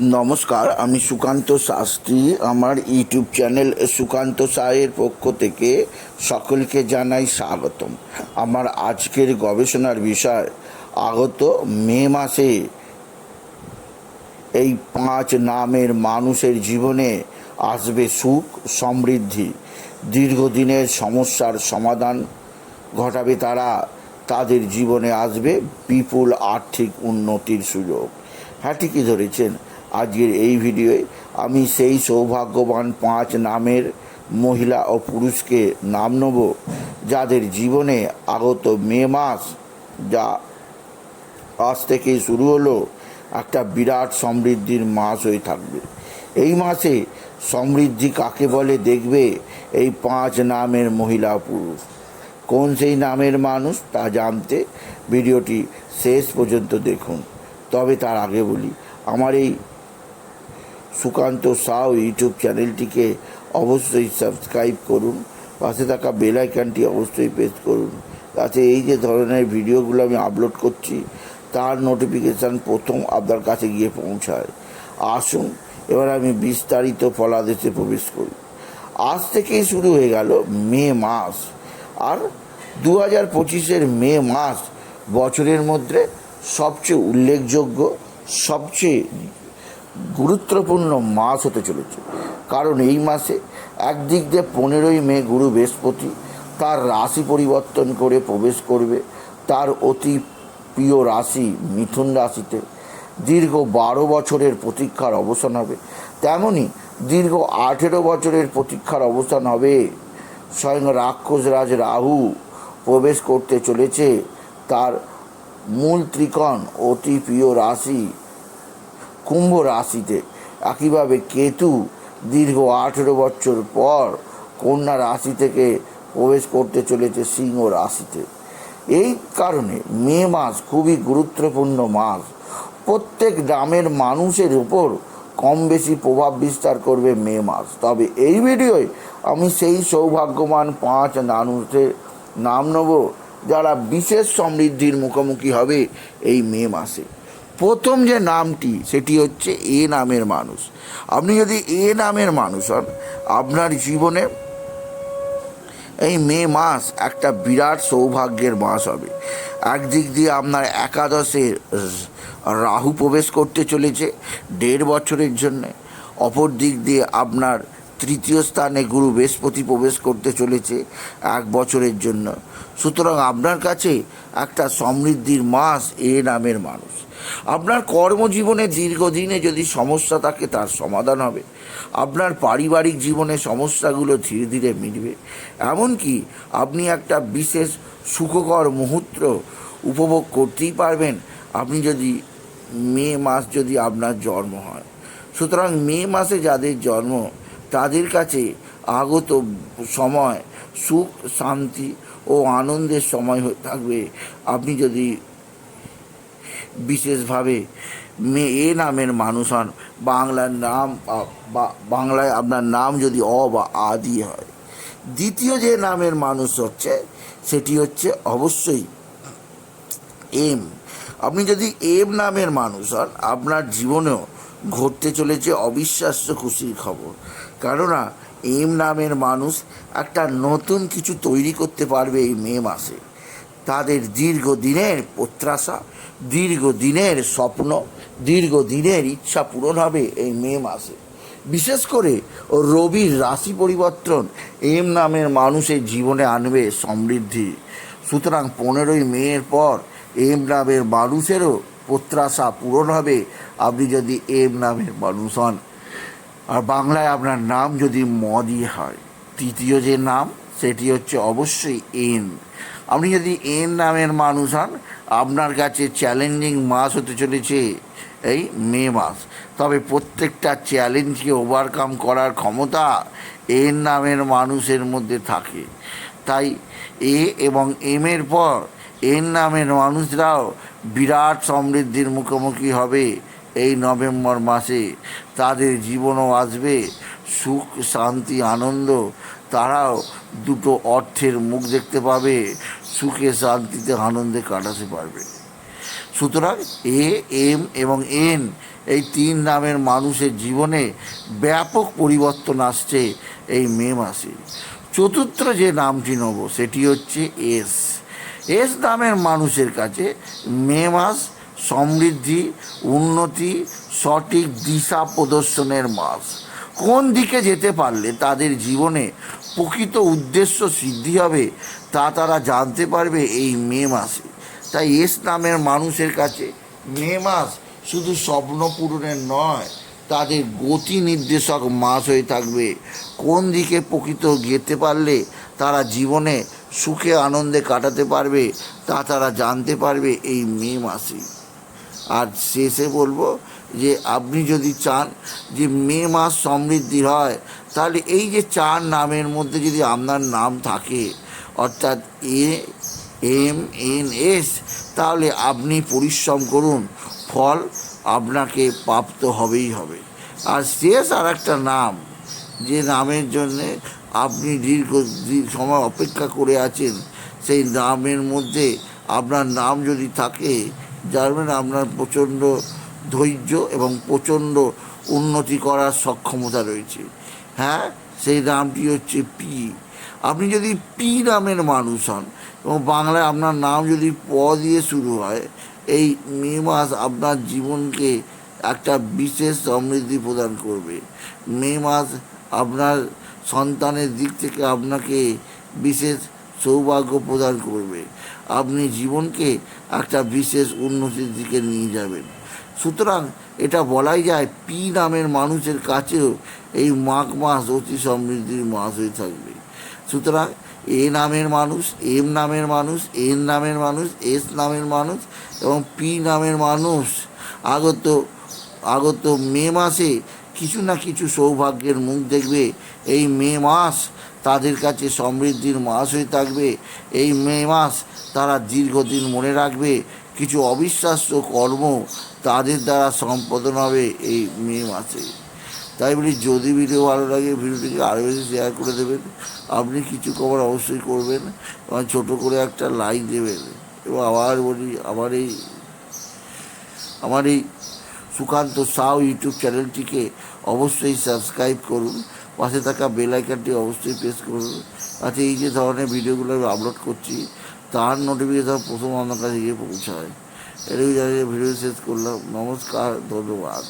নমস্কার, আমি সুকান্ত শাস্ত্রী। আমার ইউটিউব চ্যানেল সুকান্ত সায়ের পক্ষ থেকে সকলকে জানাই স্বাগতম। আমার আজকের গবেষণার বিষয়, আগত মে মাসে এই পাঁচ নামের মানুষের জীবনে আসবে সুখ, সমৃদ্ধি। দীর্ঘদিনের সমস্যার সমাধান ঘটাবে তারা, তাদের জীবনে আসবে বিপুল আর্থিক উন্নতির সুযোগ। হ্যাঁ ঠিকই ধরেছেন। আজকের এই ভিডিওয়ে আমি সেই সৌভাগ্যবান পাঁচ নামের মহিলা ও পুরুষকে নাম নেব যাদের জীবনে আগত মে মাস যা আজ থেকেই শুরু হলো, একটা বিরাট সমৃদ্ধির মাস হয়ে থাকবে। এই মাসে সমৃদ্ধি কাকে বলে দেখবে এই পাঁচ নামের মহিলা পুরুষ। কোন সেই নামের মানুষ তা জানতে ভিডিওটি শেষ পর্যন্ত দেখুন। তবে তার আগে বলি, আমার এই সুকান্ত সাউ ইউটিউব চ্যানেলটিকে অবশ্যই সাবস্ক্রাইব করুন, পাশে থাকা বেল আইকনটি অবশ্যই প্রেস করুন। তাতে এই যে ধরনের ভিডিওগুলো আমি আপলোড করছি, তার নোটিফিকেশান প্রথম আপনার কাছে গিয়ে পৌঁছায়। আসুন, এবার আমি বিস্তারিত ফলাদেশে প্রবেশ করি। আজ থেকেই শুরু হয়ে গেল মে মাস, আর দু হাজার পঁচিশের মে মাস বছরের মধ্যে সবচেয়ে উল্লেখযোগ্য, সবচেয়ে গুরুত্বপূর্ণ মাস হতে চলেছে। কারণ এই মাসে একদিক দিয়ে পনেরোই মে গুরু বৃহস্পতি তার রাশি পরিবর্তন করে প্রবেশ করবে। তার অতি প্রিয় রাশি মিথুন রাশিতে দীর্ঘ বারো বছরের প্রতীক্ষার অবসান হবে। তেমনি দীর্ঘ আঠেরো বছরের প্রতীক্ষার অবসান হবে। স্বয়ং রাক্ষসরাজ রাহু প্রবেশ করতে চলেছে। তার মূল ত্রিকোণ অতি প্রিয় রাশি কুম্ভ রাশিতে একইভাবে কেতু দীর্ঘ আঠেরো বছর পর কন্যা রাশি থেকে প্রবেশ করতে চলেছে সিংহ রাশিতে। এই কারণে মে মাস খুবই গুরুত্বপূর্ণ মাস। প্রত্যেক গ্রামের মানুষের উপর কম বেশি প্রভাব বিস্তার করবে মে মাস। তবে এই ভিডিওয় আমি সেই সৌভাগ্যবান পাঁচ মানুষের নাম নেব যারা বিশেষ সমৃদ্ধির মুখোমুখি হবে এই মে মাসে। প্রথম যে নামটি, সেটি হচ্ছে এ নামের মানুষ। আপনি যদি এ নামের মানুষ হন, আপনার জীবনে এই মে মাস একটা বিরাট সৌভাগ্যের মাস হবে। একদিক দিয়ে আপনার একাদশে রাহু প্রবেশ করতে চলেছে, দেড় বছরের জন্যে। অপর দিক দিয়ে আপনার তৃতীয় স্থানে গুরু বৃহস্পতি প্রবেশ করতে চলেছে এক বছরের জন্য। সুতরাং আপনার কাছে একটা সমৃদ্ধির মাস এ নামের মানুষ। আপনার কর্মজীবনে দীর্ঘদিনে যদি সমস্যা থাকে, তার সমাধান হবে। আপনার পারিবারিক জীবনে সমস্যাগুলো ধীরে ধীরে মিটবে। এমনকি আপনি একটা বিশেষ সুখকর মুহূর্ত উপভোগ করতেই পারবেন। আপনি যদি মে মাস যদি আপনার জন্ম হয়। সুতরাং মে মাসে যাদের জন্ম তাদের কাছে আগত সময় সুখ, শান্তি ও আনন্দের সময় হয়ে থাকবে। আপনি যদি বিশেষভাবে মে, এ নামের মানুষ হন, বাংলার নাম বাংলায় আপনার নাম যদি অ বা আ দিয়ে হয়। দ্বিতীয় যে নামের মানুষ হচ্ছে, সেটি হচ্ছে অবশ্যই এম। আপনি যদি এম নামের মানুষ হন, আপনার জীবনেও ঘটতে চলেছে অবিশ্বাস্য খুশির খবর। কেননা এম নামের মানুষ একটা নতুন কিছু তৈরি করতে পারবে এই মে মাসে। তাদের দীর্ঘদিনের প্রত্যাশা, দীর্ঘদিনের স্বপ্ন, দীর্ঘদিনের ইচ্ছা পূরণ হবে এই মে মাসে। বিশেষ করে রবির রাশি পরিবর্তন এম নামের মানুষের জীবনে আনবে সমৃদ্ধি। সুতরাং পনেরোই মেয়ের পর এম নামের মানুষেরও প্রত্যাশা পূরণ হবে। আপনি যদি এম নামের মানুষ হন আর বাংলায় আপনার নাম যদি ম দিয়ে হয়, তৃতীয় যে নাম, সেটি হচ্ছে অবশ্যই এন। আপনি যদি এন নামের মানুষ হন, আপনার কাছে চ্যালেঞ্জিং মাস হতে চলেছে, এই মে মাস। তবে প্রত্যেকটা চ্যালেঞ্জকে ওভারকাম করার ক্ষমতা এন নামের মানুষের মধ্যে থাকে। তাই এ এবং এম এর পর এন নামের মানুষরাও বিরাট সমৃদ্ধির মুখোমুখি হবে। এই নভেম্বর মাসে তাদের জীবনও আসবে। সুখ, শান্তি, আনন্দ, তারাও দুটো অর্থের মুখ দেখতে পাবে। সুখে, শান্তিতে, আনন্দে কাটাতে পারবে। সুতরাং এ, এম এবং এন এই তিন নামের মানুষের জীবনে ব্যাপক পরিবর্তন আসছে এই মে মাসে। চতুর্থ যে নামটি নেব, সেটি হচ্ছে এস। এস নামের মানুষের কাছে মে মাস সমৃদ্ধি, উন্নতি, সঠিক দিশা প্রদর্শনের মাস। কোন দিকে যেতে পারলে তাদের জীবনে প্রকৃত উদ্দেশ্য সিদ্ধি হবে তা তারা জানতে পারবে এই মে মাসে। তাই এস নামের মানুষের কাছে মে মাস শুধু স্বপ্ন পূরণের নয়, তাদের গতি নির্দেশক মাস হয়ে থাকবে। কোন দিকে প্রকৃত যেতে পারলে তারা জীবনে সুখে আনন্দে কাটাতে পারবে তা তারা জানতে পারবে এই মে মাসে। আর শেষে বলব যে আপনি যদি চান যে মে মাস সমৃদ্ধি হয়, তাহলে এই যে চার নামের মধ্যে যদি আপনার নাম থাকে, অর্থাৎ এ, এম, এন, এস, তাহলে আপনি পরিশ্রম করুন, ফল আপনাকে প্রাপ্ত হবেই হবে। আর শেষ আর একটা নাম, যে নামের জন্যে আপনি দীর্ঘ দীর্ঘ সময় অপেক্ষা করে আছেন, সেই নামের মধ্যে আপনার নাম যদি থাকে জানবেন আপনার প্রচণ্ড ধৈর্য এবং প্রচণ্ড উন্নতি করার সক্ষমতা রয়েছে। হ্যাঁ? সেই নামটি হচ্ছে পি আপনি যদি পি নামের মানুষ হন এবং বাংলায় আপনার নাম যদি প দিয়ে শুরু হয়, এই মে মাস আপনার জীবনকে একটা বিশেষ সমৃদ্ধি প্রদান করবে। মে মাস আপনার সন্তানের দিক থেকে আপনাকে বিশেষ সৌভাগ্য প্রদান করবে। আপনি জীবনকে একটা বিশেষ উন্নতির দিকে নিয়ে যাবেন। সুতরাং এটা বলাই যায় পি নামের মানুষের কাছেও এই মাঘ মাস অতি সমৃদ্ধির মাস হয়ে থাকবে। সুতরাং এ নামের মানুষ, এম নামের মানুষ, এন নামের মানুষ, এস নামের মানুষ এবং পি নামের মানুষ আগত আগত মে মাসে কিছু না কিছু সৌভাগ্যের মুখ দেখবে। এই মে মাস তাদের কাছে সমৃদ্ধির মাস হয়ে থাকবে। এই মে মাস তারা দীর্ঘদিন মনে রাখবে। কিছু অবিশ্বাস্য কর্ম তাদের দ্বারা সম্পাদন হবে এই মে মাসে। তাই বলি, যদি ভিডিও ভালো লাগে, ভিডিওটিকে আরও বেশি শেয়ার করে দেবেন। আপনি কিছু খবর অবশ্যই করবেন। এবং ছোটো করে একটা লাইক দেবেন। এবং আবার বলি, আমার এই আমার এই সুকান্ত সাউ ইউটিউব চ্যানেলটিকে অবশ্যই সাবস্ক্রাইব করুন। পাশে থাকা বেল আইকনটি অবশ্যই প্রেস করুন। আচ্ছা এই যে ধরনের ভিডিওগুলো আমি আপলোড করছি, তার নোটিফিকেশন প্রথম আপনার কাছে গিয়ে পৌঁছায়। এটাই জানিয়ে ভিডিও শেষ করলাম। নমস্কার, ধন্যবাদ।